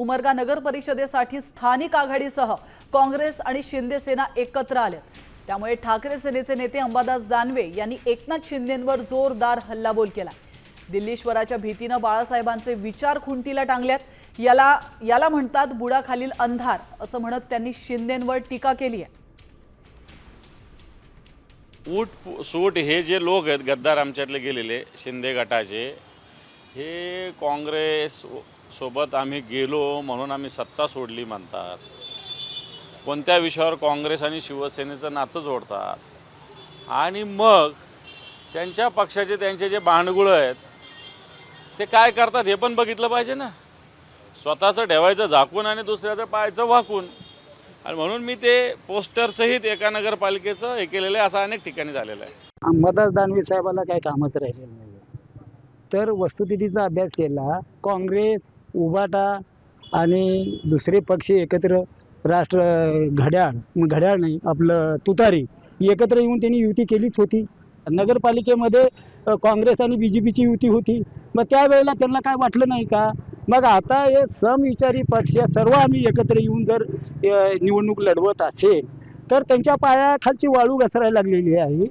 उमरगा नगर परिषदेसाठी स्थानिक आघाडीसह काँग्रेस आणि शिंदे सेना एकत्र आल्यात त्यामुळे ठाकरे सेनेचे नेते अंबादास दानवे यांनी एकनाथ शिंदेंवर जोरदार हल्लाबोल केला. दिल्लीश्वराच्या भीतीनं बाळासाहेबांचे विचार खुंटीला टांगल्यात. याला याला म्हणतात बुडाखालील अंधार असं म्हणत त्यांनी शिंदेंवर टीका केली आहे. ऊट पु- सूट हे जे लोक आहेत गद्दार आमच्यातले गेलेले शिंदे गटाचे हे काँग्रेस सोबत आम्ही गेलो म्हणून आम्ही सत्ता सोडली म्हणतात. कोणत्या विषयावर काँग्रेस आणि शिवसेनेचं नातं जोडतात? आणि मग त्यांच्या पक्षाचे त्यांचे जे भांडगुळं आहेत ते काय करतात हे पण बघितलं पाहिजे ना? स्वतःचं ठेवायचं झाकून आणि दुसऱ्याचं पाहायचं वाकून. आणि म्हणून मी ते पोस्टरसहित एका नगरपालिकेचं हे केलेलं आहे असं अनेक ठिकाणी झालेलं आहे. अंबादास दानवे साहेबाला काही कामच राहिलेलं नाही तर वस्तुस्थितीचा अभ्यास केला काँग्रेस उबाटा आणि दुसरे पक्ष एकत्र राष्ट्र घड्याळ घड्याळ नाही आपलं तुतारी एकत्र येऊन त्यांनी युती केलीच होती. नगरपालिकेमध्ये काँग्रेस आणि बी जे पीची युती होती. मग त्यावेळेला त्यांना काय वाटलं नाही का? मग आता हे समविचारी पक्ष सर्व आम्ही एकत्र येऊन जर निवडणूक लढवत असेल तर त्यांच्या पायाखालची वाळू घसरायला लागलेली आहे.